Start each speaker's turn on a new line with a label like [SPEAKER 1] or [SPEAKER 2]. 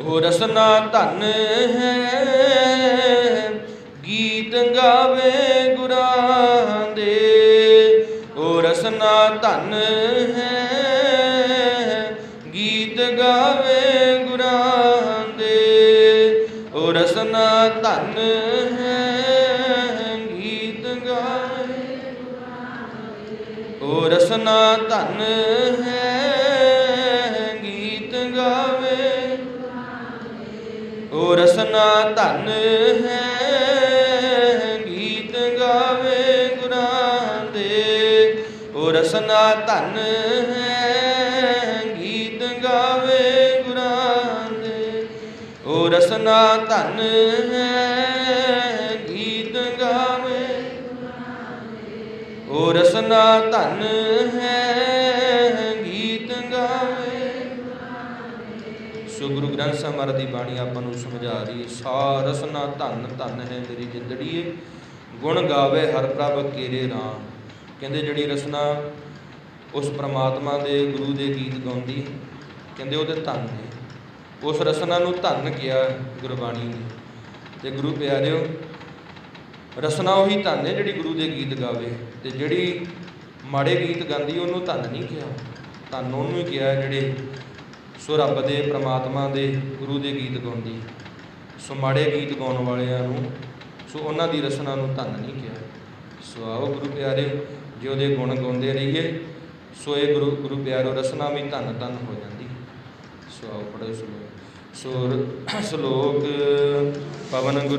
[SPEAKER 1] ਉਹ ਰਸਨਾ ਧਨ ਹੈ, ਗੀਤ ਗਾਵੇ ਗੁਰਾਂ ਦੇ। ਉਹ ਰਸਨਾ ਧਨ ਹੈ, ਗੀਤ ਗਾਵੇ ਗੁਰਾਂ ਦੇ। ਉਹ ਰਸਨਾ ਧਨ ਹੈ, ਗੀਤ ਗਾਵੇ ਉਹ ਰਸਨਾ ਧਨ ਹੈ ਰਸਨਾ ਧਨ ਹੈ, ਗੀਤ ਗਾਵੇ ਗੁਰਾਂ ਦੇ। ਉਹ ਰਸਨਾ ਧਨ ਹੈ, ਗੀਤ ਗਾਵੇ ਗੁਰਾਂ ਦੇ। ਉਹ ਰਸਨਾ ਧਨ ਹੈ, ਗੀਤ ਗਾਵੇ ਉਹ ਰਸਨਾ ਧਨ ਹੈ, ਗੀਤ ਗਾਵੇ ਸੋ ਗੁਰੂ ਗ੍ਰੰਥ ਸਾਹਿਬ ਮਹਾਰਾਜ ਦੀ ਬਾਣੀ ਆਪਾਂ ਨੂੰ ਸਮਝਾ ਰਹੀ ਹੈ ਸਾ ਰਸਨਾ ਧੰਨ ਧੰਨ ਹੈ ਮੇਰੀ ਜਿੰਦੜੀਏ, ਗੁਣ ਗਾਵੇ ਹਰ ਪ੍ਰਭ ਕੇਰੇ ਰਾਮ। ਕਹਿੰਦੇ ਜਿਹੜੀ ਰਸਨਾ ਉਸ ਪ੍ਰਮਾਤਮਾ ਦੇ ਗੁਰੂ ਦੇ ਗੀਤ ਗਾਉਂਦੀ, ਕਹਿੰਦੇ ਉਹਦੇ ਧਨ ਨੇ। ਉਸ ਰਸਨਾ ਨੂੰ ਧੰਨ ਕਿਹਾ ਗੁਰਬਾਣੀ ਨੇ। ਤੇ ਗੁਰੂ ਪਿਆਰਿਓ, ਰਸਨਾ ਉਹੀ ਧਨ ਹੈ ਜਿਹੜੀ ਗੁਰੂ ਦੇ ਗੀਤ ਗਾਵੇ, ਤੇ ਜਿਹੜੀ ਮਾੜੇ ਗੀਤ ਗਾਉਂਦੀ ਉਹਨੂੰ ਧੰਨ ਨਹੀਂ ਕਿਹਾ। ਧੰਨ ਉਹਨੂੰ ਹੀ ਕਿਹਾ ਜਿਹੜੇ ਸੋ ਰੱਬ ਦੇ ਪ੍ਰਮਾਤਮਾ ਦੇ ਗੁਰੂ ਦੇ ਗੀਤ ਗਾਉਂਦੀ। ਸੋ ਮਾੜੇ ਗੀਤ ਗਾਉਣ ਵਾਲਿਆਂ ਨੂੰ, ਸੋ ਉਹਨਾਂ ਦੀ ਰਸਨਾ ਨੂੰ ਧੰਨ ਨਹੀਂ ਕਿਹਾ। ਸੋ ਆਓ ਗੁਰੂ ਪਿਆਰੇ, ਜੇ ਉਹਦੇ ਗੁਣ ਗਾਉਂਦੇ ਰਹੀਏ, ਸੋ ਇਹ ਗੁਰੂ ਗੁਰੂ ਪਿਆਰੋ ਰਸਨਾ ਵੀ ਧੰਨ ਧੰਨ ਹੋ ਜਾਂਦੀ। ਸੋ ਆਓ ਪੜੋ ਸਲੋਕ। ਸੋ ਸ਼ਲੋਕ, ਪਵਨ ਗੁਰੂ